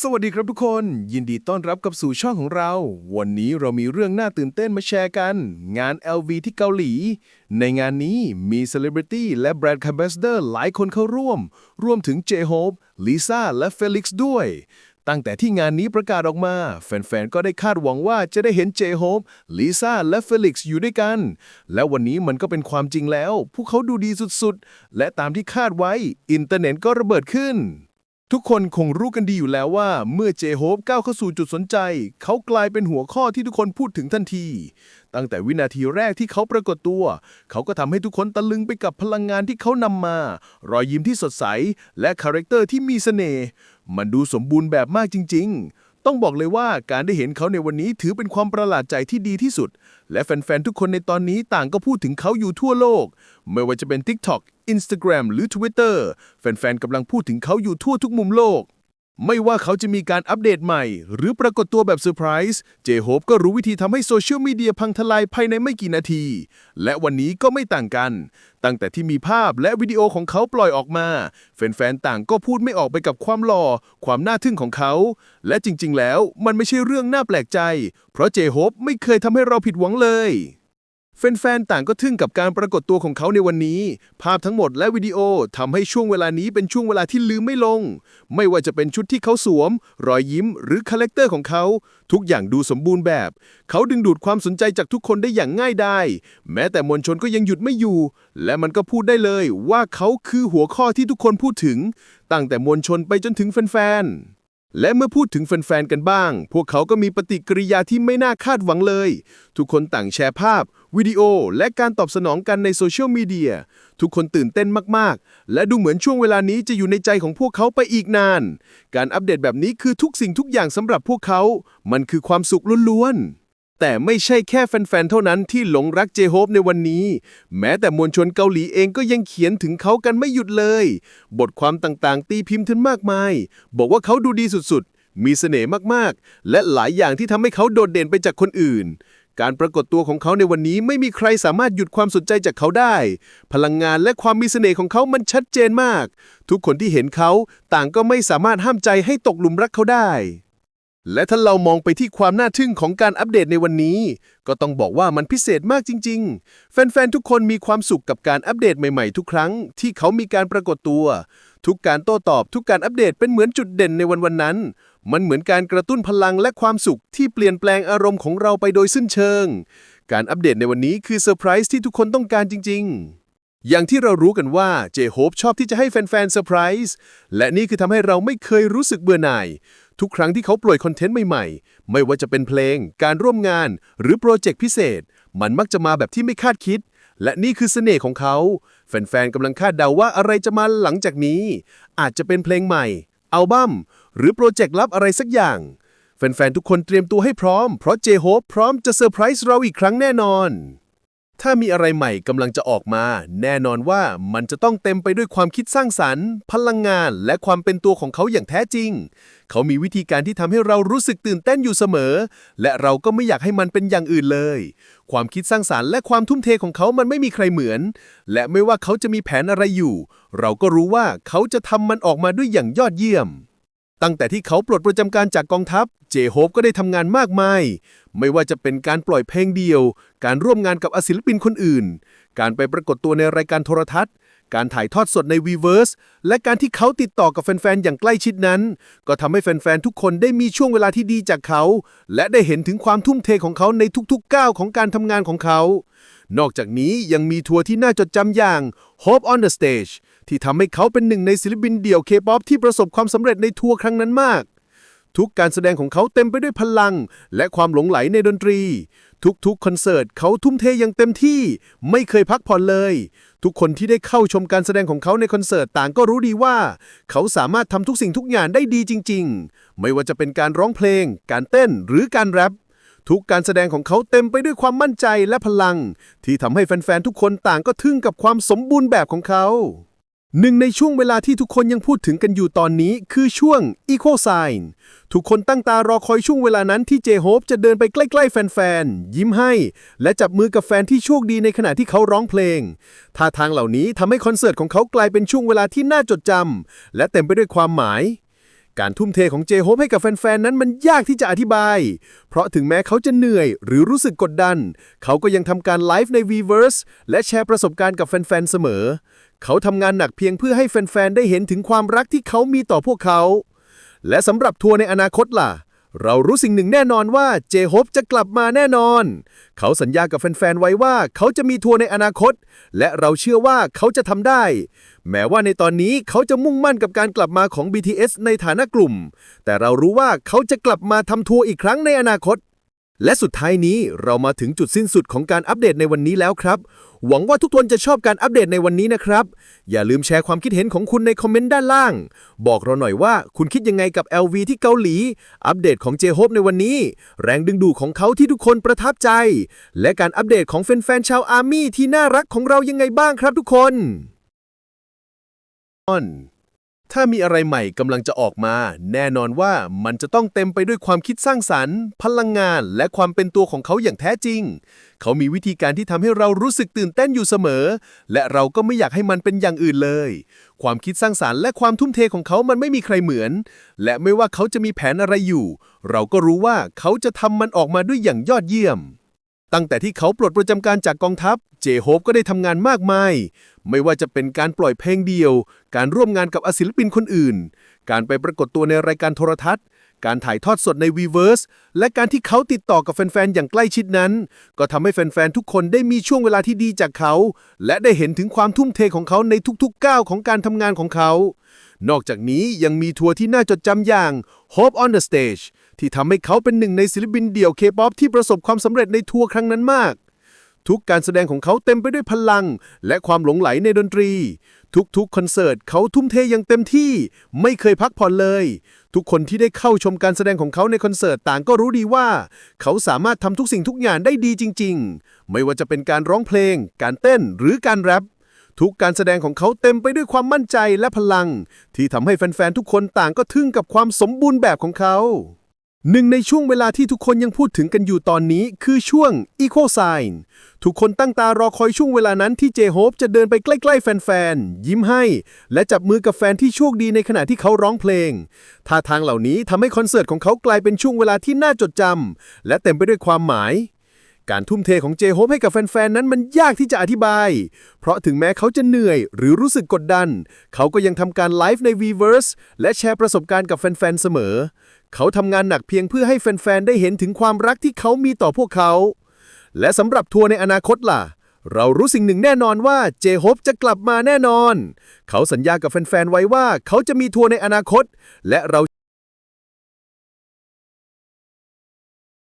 สวัสดีครับทุกคน ยินดีต้อนรับกับสู่ช่องของเรา วันนี้เรามีเรื่องน่าตื่นเต้นมาแชร์กัน งาน LV ที่เกาหลี ในงานนี้มีเซเลบริตี้และแบรนด์คา b บสเดอร์หลายคนเข้าร่วม รวมถึงเจโฮปลิซ่าและเฟลิกซ์ด้วย ตั้งแต่ที่งานนี้ประกาศออกมา แฟนๆ ก็ได้คาดหวังว่าจะได้เห็นเจโฮปลิซ่าและเฟลิกซ์อยู่ด้วยกัน และวันนี้มันก็เป็นความจริงแล้ว พวกเขาดูดีสุดๆ และตามที่คาดไว้อินเทอร์เน็ตก็ระเบิดขึ้น ทุกคนคงรู้กันดีอยู่แล้วว่า เมื่อเจโฮปก้าวเข้าสู่จุดสนใจ เขากลายเป็นหัวข้อที่ทุกคนพูดถึงทันที ตั้งแต่วินาทีแรกที่เขาปรากฏตัว เขาก็ทำให้ทุกคนตะลึงไปกับพลังงานที่เขานำมา รอยยิ้มที่สดใส และคาแรคเตอร์ที่มีเสน่ห์มันดูสมบูรณ์แบบมากจริง ๆ ต้องบอกเลยว่าการได้เห็นเขาในวันนี้ถือเป็นความประหลาดใจที่ดีที่สุด และแฟนๆ ทุกคนในตอนนี้ต่างก็พูดถึงเขาอยู่ทั่วโลก ไม่ว่าจะเป็น TikTok Instagram หรือ Twitter แฟนๆกำลังพูดถึงเขาอยู่ทั่วทุกมุมโลก ไม่ว่าเขาจะมีการอัปเดตใหม่ หรือปรากฏตัวแบบเซอร์ไพรส์เจโฮปก็รู้วิธีทำให้โซเชียลมีเดียพังทลายภายในไม่กี่นาที และวันนี้ก็ไม่ต่างกัน ตั้งแต่ที่มีภาพและวิดีโอของเขาปล่อยออกมา แฟนๆ ต่างก็พูดไม่ออกไปกับความหล่อ ความน่าทึ่งของเขา และจริงๆ แล้วมันไม่ใช่เรื่องน่าแปลกใจ เพราะเจโฮปไม่เคยทำให้เราผิดหวังเลย แฟนๆ ต่างก็ทึ่งกับการปรากฏตัวของเขาในวันนี้ ภาพทั้งหมดและวิดีโอทำให้ช่วงเวลานี้เป็นช่วงเวลาที่ลืมไม่ลง ไม่ว่าจะเป็นชุดที่เขาสวม รอยยิ้ม หรือคาแรคเตอร์ของเขา ทุกอย่างดูสมบูรณ์แบบ เขาดึงดูดความสนใจจากทุกคนได้อย่างง่ายดายแม้แต่มวลชนก็ยังหยุดไม่อยู่ และมันก็พูดได้เลยว่าเขาคือหัวข้อที่ทุกคนพูดถึง ตั้งแต่มวลชนไปจนถึงแฟนๆและเมื่อพูดถึงแฟนๆ กันบ้าง พวกเขาก็มีปฏิกิริยาที่ไม่น่าคาดหวังเลย ทุกคนต่างแชร์ภาพ วิดีโอ และการตอบสนองกันในโซเชียลมีเดียทุกคนตื่นเต้นมาก ๆ และดูเหมือนช่วงเวลานี้จะอยู่ในใจของพวกเขาไปอีกนาน การอัปเดตแบบนี้คือทุกสิ่งทุกอย่างสำหรับพวกเขา มันคือความสุขล้วนๆ แต่ไม่ใช่แค่แฟน ๆ เท่านั้นที่หลงรักเจโฮปในวันนี้ แม้แต่มวลชนเกาหลีเองก็ยังเขียนถึงเขากันไม่หยุดเลย บทความต่างๆ ตีพิมพ์ถึงมากมาย บอกว่าเขาดูดีสุดๆมีเสน่ห์มาก ๆ และหลายอย่างที่ทำให้เขาโดดเด่นไปจากคนอื่น การปรากฏตัวของเขาในวันนี้ไม่มีใครสามารถหยุดความสนใจจากเขาได้ พลังงานและความมีเสน่ห์ของเขามันชัดเจนมาก ทุกคนที่เห็นเขาต่างก็ไม่สามารถห้ามใจให้ตกหลุมรักเขาได้ และถ้าเรามองไปที่ความน่าทึ่งของการอัปเดตในวันนี้ ก็ต้องบอกว่ามันพิเศษมากจริง ๆ แฟนๆทุกคนมีความสุขกับการอัปเดตใหม่ๆ ทุกครั้งที่เขามีการปรากฏตัว ทุกการโต้ตอบทุกการอัปเดตเป็นเหมือนจุดเด่นในวันวันๆนั้น มันเหมือนการกระตุ้นพลังและความสุขที่เปลี่ยนแปลงอารมณ์ของเราไปโดยสิ้นเชิง การอัปเดตในวันนี้คือเซอร์ไพรส์ที่ทุกคนต้องการจริง ๆ อย่างที่เรารู้กันว่าเจโฮปชอบที่จะให้แฟนๆเซอร์ไพรส์และนี่คือทำให้เราไม่เคยรู้สึกเบื่อหน่าย ทุกครั้งที่เขาปล่อยคอนเทนต์ใหม่ๆ ไม่ว่าจะเป็นเพลง การร่วมงาน หรือโปรเจกต์พิเศษ มันมักจะมาแบบที่ไม่คาดคิดและนี่คือเสน่ห์ของเขา แฟนๆกำลังคาดเดาว่าอะไรจะมาหลังจากนี้ อาจจะเป็นเพลงใหม่ อัลบั้ม หรือโปรเจกต์ลับอะไรสักอย่าง แฟนๆ ทุกคนเตรียมตัวให้พร้อม เพราะเจโฮปพร้อมจะเซอร์ไพรส์เราอีกครั้งแน่นอน ถ้ามีอะไรใหม่กำลังจะออกมา แน่นอนว่ามันจะต้องเต็มไปด้วยความคิดสร้างสรรค์ พลังงาน และความเป็นตัวของเขาอย่างแท้จริง เขามีวิธีการที่ทำให้เรารู้สึกตื่นเต้นอยู่เสมอ และเราก็ไม่อยากให้มันเป็นอย่างอื่นเลย ความคิดสร้างสรรค์และความทุ่มเทของเขามันไม่มีใครเหมือน และไม่ว่าเขาจะมีแผนอะไรอยู่ เราก็รู้ว่าเขาจะทำมันออกมาด้วยอย่างยอดเยี่ยม ตั้งแต่ที่เขาปลดประจำการจากกองทัพ เจโฮปก็ได้ทำงานมากมาย ไม่ว่าจะเป็นการปล่อยเพลงเดียว การร่วมงานกับศิลปินคนอื่น การไปปรากฏตัวในรายการโทรทัศน์ การถ่ายทอดสดใน Weverse และการที่เขาติดต่อกับแฟน ๆ อย่างใกล้ชิดนั้น ก็ทำให้แฟน ๆ ทุกคนได้มีช่วงเวลาที่ดีจากเขา และได้เห็นถึงความทุ่มเทของเขาในทุกๆก้าวของการทำงานของเขา นอกจากนี้ยังมีทัวร์ที่น่าจดจำอย่าง Hope on the Stage ที่ทำให้เขาเป็นหนึ่งในศิลปินเดี่ยวเคป๊อปที่ประสบความสำเร็จในทัวร์ครั้งนั้นมาก ทุกการแสดงของเขาเต็มไปด้วยพลัง และความหลงไหลในดนตรี ทุกๆคอนเสิร์ตเขาทุ่มเทอย่างเต็มที่ ไม่เคยพักผ่อนเลย ทุกคนที่ได้เข้าชมการแสดงของเขาในคอนเสิร์ตต่างก็รู้ดีว่า เขาสามารถทำทุกสิ่งทุกอย่างได้ดีจริง ๆ ไม่ว่าจะเป็นการร้องเพลง การเต้นหรือการแรปทุกการแสดงของเขาเต็มไปด้วยความมั่นใจและพลัง ที่ทำให้แฟนๆ ทุกคนต่างก็ทึ่งกับความสมบูรณ์แบบของเขา หนึ่งในช่วงเวลาที่ทุกคนยังพูดถึงกันอยู่ตอนนี้คือช่วง e c o Sign ทุกคนตั้งตารอคอยช่วงเวลานั้นที่เจโฮปจะเดินไปใกล้ๆ แฟนๆ ยิ้มให้ และจับมือกับแฟนที่โชคดีในขณะที่เขาร้องเพลงท่าทางเหล่านี้ทำให้คอนเสิร์ตของเขากลายเป็นช่วงเวลาที่น่าจดจำและเต็มไปด้วยความหมาย การทุ่มเทของเจโฮปให้กับแฟนๆ นั้นมันยากที่จะอธิบาย เพราะถึงแม้เขาจะเหนื่อยหรือรู้สึกกดดัน เขาก็ยังทำการไลฟ์ใน Weverse และแชร์ประสบการณ์กับแฟนๆ เสมอ เขาทำงานหนักเพียงเพื่อให้แฟนๆ ได้เห็นถึงความรักที่เขามีต่อพวกเขา และสำหรับทัวร์ในอนาคตล่ะ เรารู้สิ่งหนึ่งแน่นอนว่าเจโฮบจะกลับมาแน่นอน เขาสัญญากับแฟนๆ ไว้ว่าเขาจะมีทัวร์ในอนาคต และเราเชื่อว่าเขาจะทำได้ แม้ว่าในตอนนี้เขาจะมุ่งมั่นกับการกลับมาของ BTS ในฐานะกลุ่ม แต่เรารู้ว่าเขาจะกลับมาทำทัวร์อีกครั้งในอนาคต และสุดท้ายนี้เรามาถึงจุดสิ้นสุดของการอัปเดตในวันนี้แล้วครับ หวังว่าทุกคนจะชอบการอัปเดตในวันนี้นะครับ อย่าลืมแชร์ความคิดเห็นของคุณในคอมเมนต์ด้านล่าง บอกเราหน่อยว่าคุณคิดยังไงกับ LV ที่เกาหลี อัปเดตของ j h o p e ในวันนี้ แรงดึงดูดของเขาที่ทุกคนประทับใจ และการอัปเดตของแฟนๆชาวอาร์มี่ที่น่ารักของเรายังไงบ้างครับทุกคน ถ้ามีอะไรใหม่กำลังจะออกมา แน่นอนว่ามันจะต้องเต็มไปด้วยความคิดสร้างสรรค์ พลังงาน และความเป็นตัวของเขาอย่างแท้จริง เขามีวิธีการที่ทำให้เรารู้สึกตื่นเต้นอยู่เสมอ และเราก็ไม่อยากให้มันเป็นอย่างอื่นเลย ความคิดสร้างสรรค์และความทุ่มเทของเขามันไม่มีใครเหมือน และไม่ว่าเขาจะมีแผนอะไรอยู่ เราก็รู้ว่าเขาจะทำมันออกมาด้วยอย่างยอดเยี่ยม ตั้งแต่ที่เขาปลดประจำการจากกองทัพ เจโฮปก็ได้ทำงานมากมาย ไม่ว่าจะเป็นการปล่อยเพลงเดียว การร่วมงานกับศิลปินคนอื่น การไปปรากฏตัวในรายการโทรทัศน์ การถ่ายทอดสดใน Weverse และการที่เขาติดต่อกับแฟน ๆ อย่างใกล้ชิดนั้น ก็ทำให้แฟน ๆ ทุกคนได้มีช่วงเวลาที่ดีจากเขา และได้เห็นถึงความทุ่มเทของเขาในทุกๆก้าวของการทำงานของเขา นอกจากนี้ยังมีทัวร์ที่น่าจดจำอย่าง Hope on the Stage ที่ทำให้เขาเป็นหนึ่งในศิลปินเดี่ยวเคป๊อปที่ประสบความสำเร็จในทัวร์ครั้งนั้นมาก ทุกการแสดงของเขาเต็มไปด้วยพลัง และความหลงไหลในดนตรี ทุกๆคอนเสิร์ตเขาทุ่มเทอย่างเต็มที่ ไม่เคยพักผ่อนเลย ทุกคนที่ได้เข้าชมการแสดงของเขาในคอนเสิร์ตต่างก็รู้ดีว่า เขาสามารถทำทุกสิ่งทุกอย่างได้ดีจริง ๆ ไม่ว่าจะเป็นการร้องเพลง การเต้นหรือการแรปทุกการแสดงของเขาเต็มไปด้วยความมั่นใจและพลัง ที่ทำให้แฟนๆ ทุกคนต่างก็ทึ่งกับความสมบูรณ์แบบของเขา หนึ่งในช่วงเวลาที่ทุกคนยังพูดถึงกันอยู่ตอนนี้คือช่วง Equal Sign ทุกคนตั้งตารอคอยช่วงเวลานั้นที่เจโฮปจะเดินไปใกล้ๆ แฟนๆ ยิ้มให้ และจับมือกับแฟนที่โชคดีในขณะที่เขาร้องเพลงท่าทางเหล่านี้ทำให้คอนเสิร์ตของเขากลายเป็นช่วงเวลาที่น่าจดจำและเต็มไปด้วยความหมาย การทุ่มเทของเจโฮปให้กับแฟนๆ นั้นมันยากที่จะอธิบาย เพราะถึงแม้เขาจะเหนื่อยหรือรู้สึกกดดัน เขาก็ยังทำการไลฟ์ใน Weverse และแชร์ประสบการณ์กับแฟนๆ เสมอ เขาทำงานหนักเพียงเพื่อให้แฟน ๆ ได้เห็นถึงความรักที่เขามีต่อพวกเขา และสำหรับทัวร์ในอนาคตล่ะ เรารู้สิ่งหนึ่งแน่นอนว่าเจโฮปจะกลับมาแน่นอน เขาสัญญากับแฟน ๆ ไว้ว่าเขาจะมีทัวร์ในอนาคต และเรา